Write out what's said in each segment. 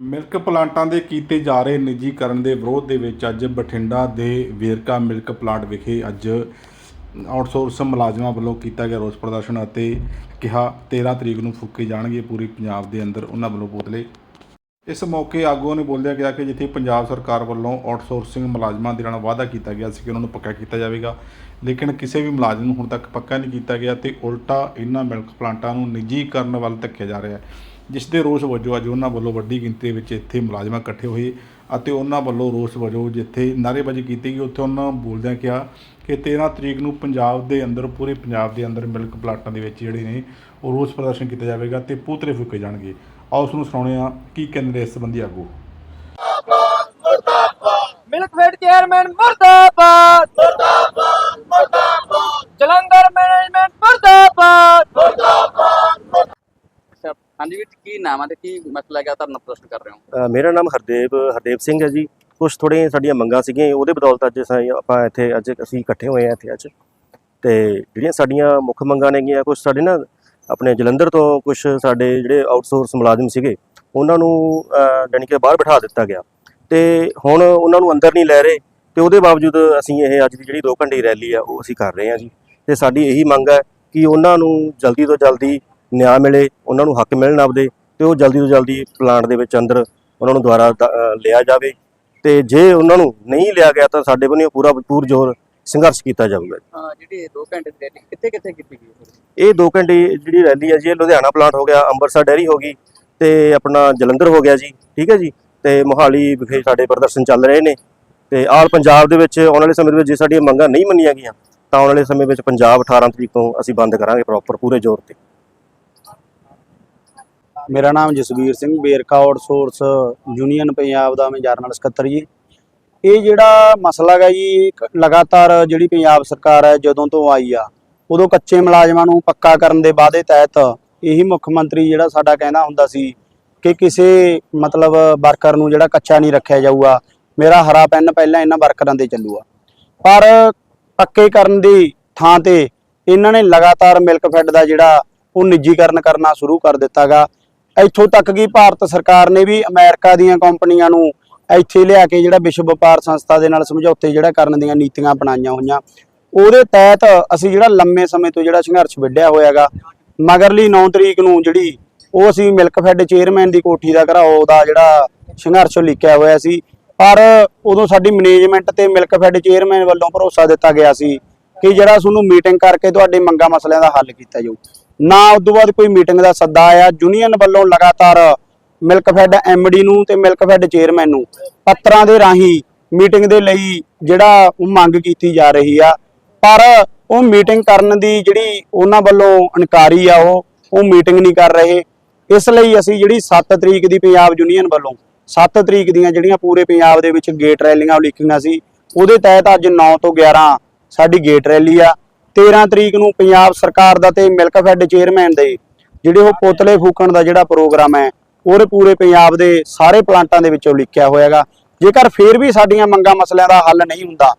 Milk ਪਲਾਂਟਾਂ ਦੇ ਕੀਤੇ ਜਾ ਰਹੇ ਨਿੱਜੀਕਰਨ ਦੇ ਵਿਰੋਧ ਦੇ ਵਿੱਚ ਅੱਜ ਬਠਿੰਡਾ ਦੇ ਵੇਰਕਾ ਮਿਲਕ ਪਲਾਂਟ ਵਿਖੇ ਅੱਜ ਆਊਟਸੋਰਸ ਮੁਲਾਜ਼ਮਾਂ ਵੱਲੋਂ ਕੀਤਾ ਗਿਆ ਰੋਸ ਪ੍ਰਦਰਸ਼ਨ ਅਤੇ ਕਿਹਾ 13 ਤਰੀਕ ਨੂੰ ਫੂਕੇ ਜਾਣਗੇ ਪੂਰੇ ਪੰਜਾਬ ਦੇ ਅੰਦਰ ਉਹਨਾਂ ਵੱਲੋਂ ਪੁਤਲੇ। ਇਸ ਮੌਕੇ ਆਗੂਆਂ ਨੇ ਬੋਲਿਆ ਗਿਆ ਕਿ ਜਿੱਥੇ ਪੰਜਾਬ ਸਰਕਾਰ ਵੱਲੋਂ ਆਊਟਸੋਰਸਿੰਗ ਮੁਲਾਜ਼ਮਾਂ ਦੇ ਨਾਲ ਵਾਅਦਾ ਕੀਤਾ ਗਿਆ ਸੀ ਕਿ ਉਹਨਾਂ ਨੂੰ ਪੱਕਾ ਕੀਤਾ ਜਾਵੇਗਾ, ਲੇਕਿਨ ਕਿਸੇ ਵੀ ਮੁਲਾਜ਼ਮ ਨੂੰ ਹੁਣ ਤੱਕ ਪੱਕਾ ਨਹੀਂ ਕੀਤਾ ਗਿਆ ਤੇ ਉਲਟਾ ਇਹਨਾਂ ਮਿਲਕ ਪਲਾਂਟਾਂ ਨੂੰ ਨਿੱਜੀਕਰਨ ਵੱਲ ਧੱਕਿਆ ਜਾ ਰਿਹਾ ਹੈ। ਜਿਸ ਦੇ ਰੋਸ ਵਜੋਂ ਅੱਜ ਉਹਨਾਂ ਵੱਲੋਂ ਵੱਡੀ ਗਿਣਤੀ ਵਿੱਚ ਇੱਥੇ ਮੁਲਾਜ਼ਮਾਂ ਇਕੱਠੇ ਹੋਏ ਅਤੇ ਉਹਨਾਂ ਵੱਲੋਂ ਰੋਸ ਵਜੋਂ ਜਿੱਥੇ ਨਾਅਰੇਬਾਜ਼ੀ ਕੀਤੀ ਗਈ, ਉੱਥੇ ਉਹਨਾਂ ਬੋਲਦਿਆਂ ਕਿਹਾ ਕਿ 13 ਤਰੀਕ ਨੂੰ ਪੰਜਾਬ ਦੇ ਅੰਦਰ, ਪੂਰੇ ਪੰਜਾਬ ਦੇ ਅੰਦਰ ਮਿਲਕ ਪਲਾਟਾਂ ਦੇ ਵਿੱਚ ਜਿਹੜੇ ਨੇ, ਉਹ ਰੋਸ ਪ੍ਰਦਰਸ਼ਨ ਕੀਤਾ ਜਾਵੇਗਾ ਤੇ ਪੂਤਰੇ ਫੂਕੇ ਜਾਣਗੇ। ਆਓ ਉਸ ਨੂੰ ਸੁਣਾਉਂਦੇ ਹਾਂ ਕੀ ਕਹਿੰਦੇ ਨੇ ਇਸ ਸੰਬੰਧੀ ਆਗੂ। ਮਿਲਕ ਫੈਡ ਚੇਅਰਮੈਨ ਮੁਰਦਾਬਾਦ। ਮੁਰਦਾਬਾਦ ਮੁਰਦਾਬਾਦ ਜਲੰਧਰ ਮੈਨੇਜਮੈਂਟ ਮੁਰਦਾਬਾਦ। ਅੱਛਾ ਹਾਂਜੀ ਵੀਰ ਕੀ ਨਾਮ ਹੈ ਤੇ ਕੀ ਮਸਲਾ ਹੈਗਾ ਧਰਨਾ ਪ੍ਰਦਰਸ਼ਨ ਕਰ ਰਹੇ ਹੋ? ਅ, ਮੇਰਾ ਨਾਮ ਹਰਦੇਵ ਹਰਦੇਵ ਸਿੰਘ ਹੈ ਜੀ। ਕੁਝ ਥੋੜ੍ਹੀਆਂ ਸਾਡੀਆਂ ਮੰਗਾਂ ਸੀਗੀਆਂ ਉਹਦੇ ਬਦੌਲਤ ਅੱਜ ਅਸੀਂ ਆਪਾਂ ਇੱਥੇ ਅੱਜ ਅਸੀਂ ਇਕੱਠੇ ਹੋਏ ਆ ਇੱਥੇ ਅੱਜ। ਤੇ ਜਿਹੜੀਆਂ ਸਾਡੀਆਂ ਮੁੱਖ ਮੰਗਾਂ ਨੇਗੀਆਂ ਕੁਝ ਸਾਡੇ ਨਾ ਆਪਣੇ ਜਲੰਧਰ ਤੋਂ ਕੁਝ ਸਾਡੇ ਜਿਹੜੇ ਆਊਟਸੋਰਸ ਮੁਲਾਜ਼ਮ ਸੀਗੇ ਉਹਨਾਂ ਨੂੰ ਅ, ਜਾਣੀ ਕਿ ਬਾਹਰ ਬਿਠਾ ਦਿੱਤਾ ਗਿਆ। ਤੇ ਹੁਣ ਉਹਨਾਂ ਨੂੰ ਅੰਦਰ ਨਹੀਂ ਲੈ ਰਹੇ ਤੇ ਉਹਦੇ ਬਾਵਜੂਦ ਅਸੀਂ ਇਹ ਅੱਜ ਦੀ ਜਿਹੜੀ 2 ਘੰਟੇ ਦੀ ਰੈਲੀ ਆ ਉਹ ਅਸੀਂ ਕਰ ਰਹੇ ਹਾਂ ਜੀ। ਤੇ ਸਾਡੀ ਇਹੀ ਮੰਗ ਹੈ ਕਿ ਉਹਨਾਂ ਨੂੰ ਜਲਦੀ ਤੋਂ ਜਲਦੀ ਨਿਆਂ ਮਿਲੇ ਉਹਨਾਂ ਨੂੰ ਹੱਕ ਮਿਲਣ ਆਪਦੇ ਤੇ ਉਹ ਜਲਦੀ ਤੋਂ ਜਲਦੀ ਪਲਾਂਟ ਦੇ ਵਿੱਚ ਅੰਦਰ ਉਹਨਾਂ ਨੂੰ ਦੁਬਾਰਾ ਲਿਆ ਜਾਵੇ ਤੇ ਜੇ ਉਹਨਾਂ ਨੂੰ ਨਹੀਂ ਲਿਆ ਗਿਆ ਤਾਂ ਸਾਡੇ ਵੱਲੋਂ ਪੂਰਾ ਭਰਪੂਰ ਜ਼ੋਰ ਸੰਘਰਸ਼ ਕੀਤਾ ਜਾਊਗਾ ਅਹ ਜਿਹੜੀ 2 ਘੰਟੇ ਦੀ ਰੈਲੀ ਕਿੱਥੇ ਕਿੱਥੇ ਕੀਤੀ ਗਈ ਹੈ? ਇਹ 2 ਘੰਟੇ ਜਿਹੜੀ ਰੈਲੀ ਹੈ ਜੀ ਲੁਧਿਆਣਾ ਪਲਾਂਟ ਹੋ ਗਿਆ ਅੰਮ੍ਰਿਤਸਰ ਡੈਰੀ ਹੋ ਗਈ ਤੇ ਆਪਣਾ ਜਲੰਧਰ ਹੋ ਗਿਆ ਜੀ ਠੀਕ ਹੈ ਜੀ? ਤੇ ਮੋਹਾਲੀ ਵਿਖੇ ਸਾਡੇ ਪ੍ਰਦਰਸ਼ਨ ਚੱਲ ਰਹੇ ਨੇ ਤੇ ਆਲ ਪੰਜਾਬ ਦੇ ਵਿੱਚ ਆਉਣ ਵਾਲੇ ਸਮੇਂ ਦੇ ਵਿੱਚ ਜੇ ਸਾਡੀਆਂ ਮੰਗਾਂ ਨਹੀਂ ਮੰਨੀਆਂ ਗਈਆਂ ਤਾਂ ਆਉਣ ਵਾਲੇ ਸਮੇਂ ਵਿੱਚ ਪੰਜਾਬ 18 ਤਰੀਕ ਤੋਂ ਅਸੀਂ ਬੰਦ ਕਰਾਂਗੇ ਪ੍ਰੋਪਰ ਪੂਰੇ ਜ਼ੋਰ ਤੇ। ਮੇਰਾ ਨਾਮ ਜਸਵੀਰ ਸਿੰਘ ਬੇਰਕਾ ਆਊਟਸੋਰਸ ਯੂਨੀਅਨ ਪੰਜਾਬ ਦਾ ਮੈਂ ਜਰਨਲ ਸਕੱਤਰ ਜੀ। ਇਹ ਜਿਹੜਾ ਮਸਲਾ ਹੈਗਾ ਜੀ ਲਗਾਤਾਰ ਜਿਹੜੀ ਪੰਜਾਬ ਸਰਕਾਰ ਹੈ ਜਦੋਂ ਤੋਂ ਆਈ ਆ, ਉਦੋਂ ਕੱਚੇ ਮੁਲਾਜ਼ਮਾਂ ਨੂੰ ਪੱਕਾ ਕਰਨ ਦੇ ਵਾਅਦੇ ਤਹਿਤ ਇਹੀ ਮੁੱਖ ਮੰਤਰੀ ਜਿਹੜਾ ਸਾਡਾ ਕਹਿੰਦਾ ਹੁੰਦਾ ਸੀ ਕਿ ਕਿਸੇ ਮਤਲਬ ਵਰਕਰ ਨੂੰ ਜਿਹੜਾ ਕੱਚਾ ਨਹੀਂ ਰੱਖਿਆ ਜਾਊਗਾ, ਮੇਰਾ ਹਰਾ ਪੈਨ ਪਹਿਲਾਂ ਇਹਨਾਂ ਵਰਕਰਾਂ ਤੇ ਚੱਲੂਗਾ। ਪਰ ਪੱਕੇ ਕਰਨ ਦੀ ਥਾਂ ਤੇ ਇਹਨਾਂ ਨੇ ਲਗਾਤਾਰ ਮਿਲਕ ਫੈਡ ਦਾ ਜਿਹੜਾ ਉਹ ਨਿੱਜੀਕਰਨ ਕਰਨਾ ਸ਼ੁਰੂ ਕਰ ਦਿੱਤਾਗਾ ਇੱਥੋਂ ਤੱਕ ਕਿ ਭਾਰਤ ਸਰਕਾਰ ਨੇ ਵੀ ਅਮਰੀਕਾ ਦੀਆਂ ਕੰਪਨੀਆਂ ਨੂੰ ਇੱਥੇ ਲਿਆ ਕੇ ਜਿਹੜਾ ਵਿਸ਼ਵ ਵਪਾਰ ਸੰਸਥਾ ਦੇ ਨਾਲ ਸਮਝੌਤੇ ਜਿਹੜਾ ਕਰਨ ਦੀਆਂ ਨੀਤੀਆਂ ਅਪਣਾਈਆਂ ਹੋਈਆਂ। ਉਹਦੇ ਤਹਿਤ ਅਸੀਂ ਜਿਹੜਾ ਲੰਮੇ ਸਮੇਂ ਤੋਂ ਜਿਹੜਾ ਸੰਘਰਸ਼ ਵਿੱਢਿਆ ਹੋਇਆਗਾ ਮਗਰਲੀ 9 ਤਰੀਕ ਨੂੰ ਜਿਹੜੀ ਉਹ ਅਸੀਂ ਮਿਲਕ ਫੈਡ ਚੇਅਰਮੈਨ ਦੀ ਕੋਠੀ ਦਾ ਘਰਾਓ ਦਾ ਜਿਹੜਾ ਸੰਘਰਸ਼ ਲਿਖਿਆ ਹੋਇਆ ਸੀ, ਪਰ ਉਦੋਂ ਸਾਡੀ ਮੈਨੇਜਮੈਂਟ ਤੇ ਮਿਲਕ ਫੈਡ ਚੇਅਰਮੈਨ ਵੱਲੋਂ ਭਰੋਸਾ ਦਿੱਤਾ ਗਿਆ ਸੀ ਕਿ ਜਿਹੜਾ ਤੁਹਾਨੂੰ ਮੀਟਿੰਗ ਕਰਕੇ ਤੁਹਾਡੇ ਮੰਗਾਂ ਮਸਲਿਆਂ ਦਾ ਹੱਲ ਕੀਤਾ ਜਾਊ। ਨਾ ਉਸ ਤੋਂ ਬਾਅਦ ਕੋਈ ਮੀਟਿੰਗ ਦਾ ਸੱਦਾ ਆਇਆ। ਯੂਨੀਅਨ ਵੱਲੋਂ ਲਗਾਤਾਰ ਮਿਲਕ ਐਮਡੀ ਨੂੰ ਤੇ ਮਿਲਕ ਚੇਅਰਮੈਨ ਨੂੰ ਪੱਤਰਾਂ ਦੇ ਰਾਹੀਂ ਮੀਟਿੰਗ ਦੇ ਲਈ ਜਿਹੜਾ ਮੰਗ ਕੀਤੀ ਜਾ ਰਹੀ ਆ। ਪਰ ਉਹ ਮੀਟਿੰਗ ਕਰਨ ਦੀ ਜਿਹੜੀ ਉਹਨਾਂ ਵੱਲੋਂ ਇਨਕਾਰੀ ਆ ਉਹ ਉਹ ਮੀਟਿੰਗ ਨਹੀਂ ਕਰ ਰਹੇ। ਇਸ ਲਈ ਅਸੀਂ ਜਿਹੜੀ 7 ਤਰੀਕ ਦੀ ਪੰਜਾਬ ਯੂਨੀਅਨ ਵੱਲੋਂ 7 ਤਰੀਕ ਦੀਆਂ ਜਿਹੜੀਆਂ ਪੂਰੇ ਪੰਜਾਬ ਦੇ ਵਿੱਚ ਗੇਟ ਰੈਲੀਆਂ ਉਲੀਕੀਆਂ ਸੀ, ਉਹਦੇ ਤਹਿਤ ਅੱਜ 9 ਤੋਂ 11 ਸਾਡੀ ਗੇਟ ਰੈਲੀ ਆ। 13 ਤਰੀਕ ਨੂੰ ਪੰਜਾਬ ਸਰਕਾਰ ਦਾ ਤੇ ਮਿਲਕ ਫੈਡ ਚੇਅਰਮੈਨ ਦੇ, ਜਿਹੜੇ ਉਹ ਪੋਤਲੇ ਫੂਕਣ ਦਾ ਜਿਹੜਾ ਪ੍ਰੋਗਰਾਮ ਹੈ, ਉਹਦੇ ਪੂਰੇ ਪੰਜਾਬ ਦੇ ਸਾਰੇ ਪਲਾਂਟਾਂ ਦੇ ਵਿੱਚੋਂ ਲਿਖਿਆ ਹੋਇਆਗਾ। ਜੇਕਰ ਫੇਰ ਵੀ ਸਾਡੀਆਂ ਮੰਗਾਂ ਮਸਲਿਆਂ ਦਾ ਹੱਲ ਨਹੀਂ ਹੁੰਦਾ,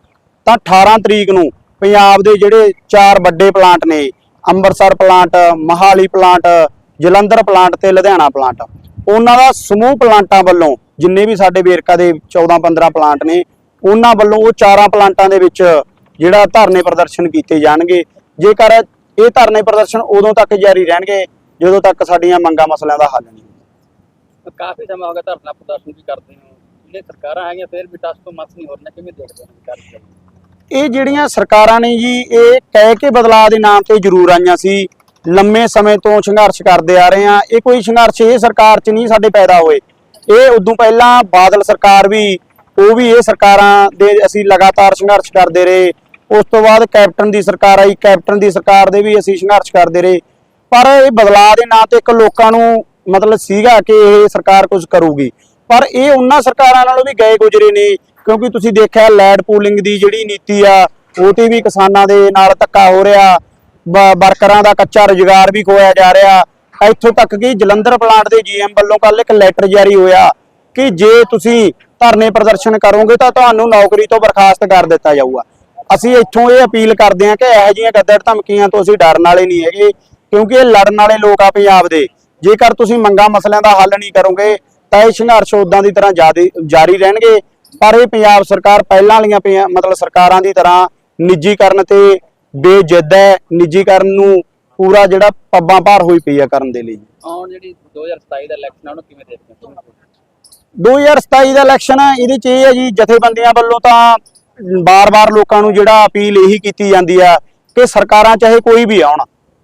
ਤਾਂ 18 ਤਰੀਕ ਨੂੰ ਪੰਜਾਬ ਦੇ ਜਿਹੜੇ ਚਾਰ ਵੱਡੇ ਪਲਾਂਟ ਨੇ, Amritsar plant, Mohali plant, Jalandhar plant ਤੇ ਲੁਧਿਆਣਾ ਪਲਾਂਟ, ਉਹਨਾਂ ਦਾ ਸਮੂਹ ਪਲਾਂਟਾਂ ਵੱਲੋਂ ਜਿੰਨੇ ਵੀ ਸਾਡੇ ਵੇਰਕਾ ਦੇ 14-15 ਪਲਾਂਟ ਨੇ, ਉਹਨਾਂ ਵੱਲੋਂ ਉਹ ਚਾਰਾਂ ਪਲਾਂਟਾਂ ਦੇ ਵਿੱਚ ਜਿਹੜਾ ਧਰਨੇ ਪ੍ਰਦਰਸ਼ਨ ਕੀਤੇ ਜਾਣਗੇ। ਜੇਕਰ ਇਹ ਧਰਨੇ ਪ੍ਰਦਰਸ਼ਨ ਉਦੋਂ ਤੱਕ ਜਾਰੀ ਰਹਿਣਗੇ ਜਦੋਂ ਤੱਕ ਸਾਡੀਆਂ ਮੰਗਾਂ ਮਸਲਿਆਂ ਦਾ ਹੱਲ ਨਹੀਂ ਹੁੰਦਾ। ਕਾਫੀ ਸਮਾਂ ਹੋ ਗਿਆ ਧਰਨਾ ਪ੍ਰਦਰਸ਼ਨ ਵੀ ਕਰਦੇ ਹੋ ਜਿਹੜੇ ਸਰਕਾਰਾਂ ਹੈਗੀਆਂ ਫਿਰ ਵੀ ਟਸ ਤੋਂ ਮਸ ਨਹੀਂ ਹੋ ਰਹੀਆਂ ਕਿਵੇਂ ਦੇਖਦੇ ਹੋ ਇਹ ਜਿਹੜੀਆਂ ਸਰਕਾਰਾਂ ਨੇ ਜੀ ਇਹ ਕਹਿ ਕੇ ਬਦਲਾਅ ਦੇ ਨਾਮ ਤੇ ਜ਼ਰੂਰ ਆਈਆਂ ਸੀ। ਲੰਮੇ ਸਮੇਂ ਤੋਂ ਸੰਘਰਸ਼ ਕਰਦੇ ਆ ਰਹੇ ਆ। ਇਹ ਕੋਈ ਸੰਘਰਸ਼ ਇਹ ਸਰਕਾਰ 'ਚ ਨਹੀਂ ਸਾਡੇ ਪੈਦਾ ਹੋਏ। ਇਹ ਉਦੋਂ ਪਹਿਲਾਂ ਬਾਦਲ ਸਰਕਾਰ ਵੀ ਉਹ ਵੀ ਇਹ ਸਰਕਾਰਾਂ ਦੇ ਅਸੀਂ ਲਗਾਤਾਰ ਸੰਘਰਸ਼ ਕਰਦੇ ਰਹੇ। ਉਸ ਤੋਂ ਬਾਅਦ ਕੈਪਟਨ ਦੀ ਸਰਕਾਰ ਆਈ, ਕੈਪਟਨ ਦੀ ਸਰਕਾਰ ਦੇ ਵੀ ਅਸੀਂ ਸੰਘਰਸ਼ ਕਰਦੇ ਰਹੇ। ਪਰ ਇਹ ਬਦਲਾਅ ਦੇ ਨਾਂ ਤੇ ਇੱਕ ਲੋਕਾਂ ਨੂੰ ਮਤਲਬ ਸੀਗਾ ਕਿ ਇਹ ਸਰਕਾਰ ਕੁਝ ਕਰੂਗੀ। ਪਰ ਇਹ ਉਹਨਾਂ ਸਰਕਾਰਾਂ ਨਾਲੋਂ ਵੀ ਗਏ ਗੁਜਰੇ ਨੇ, ਕਿਉਂਕਿ ਤੁਸੀਂ ਦੇਖਿਆ ਲੈਡ ਪੂਲਿੰਗ ਦੀ ਜਿਹੜੀ ਨੀਤੀ ਆ, ਉਹ ਤੇ ਵੀ ਕਿਸਾਨਾਂ ਦੇ ਨਾਲ ਧੱਕਾ ਹੋ ਰਿਹਾ। ਵਰਕਰਾਂ ਦਾ ਕੱਚਾ ਰੁਜ਼ਗਾਰ ਵੀ ਖੋਇਆ ਜਾ ਰਿਹਾ। ਇੱਥੋਂ ਤੱਕ ਕਿ ਜਲੰਧਰ ਪਲਾਂਟ ਦੇ ਜੀਐਮ ਵੱਲੋਂ ਕੱਲ ਇੱਕ ਲੈਟਰ ਜਾਰੀ ਹੋਇਆ ਕਿ ਜੇ ਤੁਸੀਂ ਧਰਨੇ ਪ੍ਰਦਰਸ਼ਨ ਕਰੋਗੇ ਤਾਂ ਤੁਹਾਨੂੰ ਨੌਕਰੀ ਤੋਂ ਬਰਖਾਸਤ ਕਰ ਦਿੱਤਾ ਜਾਊਗਾ। ਅਸੀਂ ਇੱਥੋਂ ਇਹ ਅਪੀਲ ਕਰਦੇ ਹਾਂ ਕਿ ਇਹੋ ਜਿਹੀਆਂ ਗੱਦੜ ਧਮਕੀਆਂ ਤੋਂ ਅਸੀਂ ਡਰਨ ਵਾਲੇ ਨਹੀਂ ਹੈਗੇ ਕਿਉਂਕਿ ਇਹ ਲੜਨ ਵਾਲੇ ਲੋਕ ਆ ਪੰਜਾਬ ਦੇ। ਜੇਕਰ ਤੁਸੀਂ ਮੰਗਾਂ ਮਸਲਿਆਂ ਦਾ ਹੱਲ ਨਹੀਂ ਕਰੋਗੇ ਤਾਂ ਇਹ ਸੰਘਰਸ਼ ਉਦਾਂ ਦੀ ਤਰ੍ਹਾਂ ਜਾਰੀ ਰਹਿਣਗੇ। ਪਰ ਇਹ ਪੰਜਾਬ ਸਰਕਾਰ ਪਹਿਲਾਂ ਵਾਲੀਆਂ ਮਤਲਬ ਸਰਕਾਰਾਂ ਦੀ ਤਰ੍ਹਾਂ ਨਿੱਜੀਕਰਨ ਤੇ ਬੇਜਿੱਦ ਹੈ। ਨਿੱਜੀਕਰਨ ਨੂੰ ਪੂਰਾ ਜਿਹੜਾ ਪੱਬਾਂ ਭਾਰ ਹੋਈ ਪਈ ਆ ਕਰਨ ਦੇ ਲਈ। ਆਉਣ ਜਿਹੜੀ 2027 ਦਾ ਇਲੈਕਸ਼ਨ ਆ ਉਹਨੂੰ ਕਿਵੇਂ ਦੇਖਦੇ ਹੋ? 2027 ਦਾ ਇਲੈਕਸ਼ਨ ਇਹਦੇ ਚ ਇਹ ਹੈ ਜੀ ਜਥੇਬੰਦੀਆਂ ਵੱਲੋਂ ਤਾਂ ਬਾਰ-ਬਾਰ ਲੋਕਾਂ ਨੂੰ ਜਿਹੜਾ ਅਪੀਲ ਇਹੀ ਕੀਤੀ ਜਾਂਦੀ ਆ ਕਿ ਸਰਕਾਰਾਂ ਚਾਹੇ ਕੋਈ ਵੀ ਆਉਣ,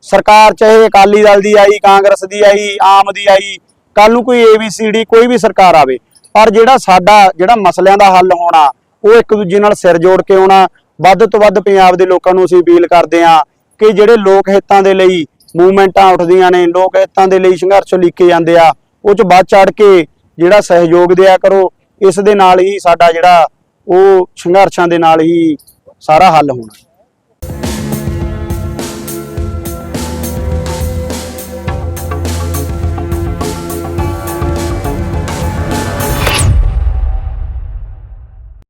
ਸਰਕਾਰ ਚਾਹੇ ਅਕਾਲੀ ਦਲ ਦੀ ਆਈ, ਕਾਂਗਰਸ ਦੀ ਆਈ, ਆਮ ਦੀ ਆਈ ਕੱਲ ਨੂੰ ਕੋਈ ਏਬੀਸੀਡੀ ਕੋਈ ਵੀ ਸਰਕਾਰ ਆਵੇ, ਪਰ ਜਿਹੜਾ ਸਾਡਾ, ਜਿਹੜਾ ਮਸਲਿਆਂ ਦਾ ਹੱਲ ਹੋਣਾ, ਉਹ ਇੱਕ ਦੂਜੇ ਨਾਲ ਸਿਰ ਜੋੜ ਕੇ ਆਉਣਾ, ਵੱਧ ਤੋਂ ਵੱਧ ਪੰਜਾਬ ਦੇ ਲੋਕਾਂ ਨੂੰ ਅਸੀਂ ਅਪੀਲ ਕਰਦੇ ਹਾਂ ਕਿ ਜਿਹੜੇ ਲੋਕ ਹਿੱਤਾਂ ਦੇ ਲਈ ਮੂਵਮੈਂਟਾਂ ਉੱਠਦੀਆਂ ਨੇ, ਲੋਕ ਹਿੱਤਾਂ ਦੇ ਲਈ ਸੰਘਰਸ਼ ਲਿਖੇ ਜਾਂਦੇ ਆ, ਉਹ ਚ ਵੱਧ ਚੜ ਕੇ ਜਿਹੜਾ ਸਹਿਯੋਗ ਦਿਆ ਕਰੋ, ਇਸ ਦੇ ਨਾਲ ਹੀ ਸਾਡਾ ਜਿਹੜਾ ਉਹ ਸੰਘਰਸ਼ਾਂ ਦੇ ਨਾਲ ਹੀ ਸਾਰਾ ਹੱਲ ਹੋਣਾ।